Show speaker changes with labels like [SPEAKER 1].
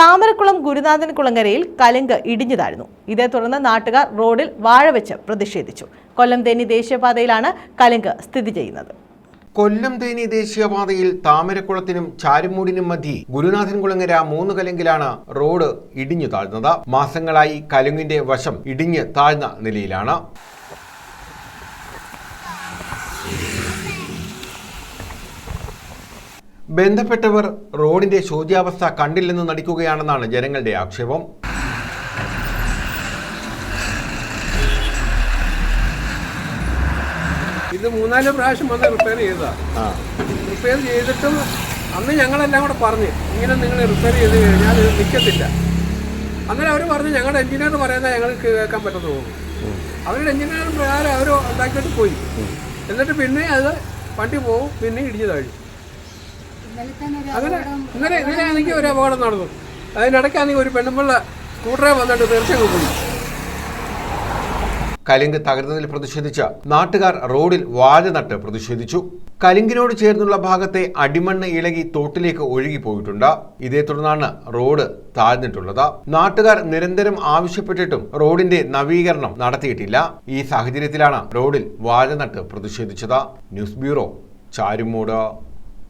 [SPEAKER 1] താമരക്കുളം ഗുരുനാഥൻ കുളങ്ങരയിൽ കലുങ്ക് ഇടിഞ്ഞു താഴ്ന്നു ഇതേ തുടർന്ന് നാട്ടുകാർ റോഡിൽ വാഴ വെച്ച് പ്രതിഷേധിച്ചു. കൊല്ലം തേനി ദേശീയപാതയിലാണ് കലുങ്ക് സ്ഥിതി ചെയ്യുന്നത്.
[SPEAKER 2] കൊല്ലം തേനി ദേശീയപാതയിൽ താമരക്കുളത്തിനും ചാരുമൂടിനും മധ്യേ ഗുരുനാഥൻ കുളങ്ങര മൂന്ന് കലുങ്കിലാണ് റോഡ് ഇടിഞ്ഞു താഴ്ന്നത് മാസങ്ങളായി കലുങ്ങിന്റെ വശം ഇടിഞ്ഞ് താഴ്ന്ന നിലയിലാണ്. ബന്ധപ്പെട്ടവർ റോഡിന്റെ ശോച്യാവസ്ഥ കണ്ടില്ലെന്ന് നടിക്കുകയാണെന്നാണ് ജനങ്ങളുടെ ആക്ഷേപം.
[SPEAKER 3] ഇത് മൂന്നാൽ പ്രാവശ്യം വന്ന് റിപ്പയർ ചെയ്തതാ. റിപ്പയർ ചെയ്തിട്ടും അന്ന് ഞങ്ങളെല്ലാം കൂടെ പറഞ്ഞ് ഇങ്ങനെ നിങ്ങൾ റിപ്പയർ ചെയ്ത് കഴിഞ്ഞാൽ ഇത് നിൽക്കത്തില്ല അന്നേരം അവർ പറഞ്ഞു ഞങ്ങളുടെ എഞ്ചിനീയർ പറയുന്നത് ഞങ്ങൾക്ക് കേൾക്കാൻ പറ്റത്തുള്ളൂ. അവരുടെ എഞ്ചിനീയർ പ്രകാരം അവർ ഉണ്ടാക്കിയിട്ട് പോയി. എന്നിട്ട് പിന്നെ അത് വണ്ടി പോവും പിന്നെ ഇടിഞ്ഞു താഴും. അങ്ങനെ ഇന്നലെ ഇങ്ങനെയാണെങ്കിൽ ഒരു അപകടം നടന്നു. അതിനിടയ്ക്കാണെങ്കിൽ ഒരു പെണ്ണുമ്പിള്ള സ്കൂട്ടറെ വന്നിട്ട് തീർച്ചയായും പോയി.
[SPEAKER 2] കലിങ്ക് തകർന്നതിൽ പ്രതിഷേധിച്ച് നാട്ടുകാർ റോഡിൽ വാഴ നട്ട് പ്രതിഷേധിച്ചു. കലിങ്കിനോട് ചേർന്നുള്ള ഭാഗത്തെ അടിമണ്ണ് ഇളകി തോട്ടിലേക്ക് ഒഴുകിപ്പോയിട്ടുണ്ട്. ഇതേ തുടർന്നാണ് റോഡ് താഴ്ന്നിട്ടുള്ളത്. നാട്ടുകാർ നിരന്തരം ആവശ്യപ്പെട്ടിട്ടും റോഡിന്റെ നവീകരണം നടത്തിയിട്ടില്ല. ഈ സാഹചര്യത്തിലാണ് റോഡിൽ വാഴ നട്ട് പ്രതിഷേധിച്ചത്. News bureau Charummood.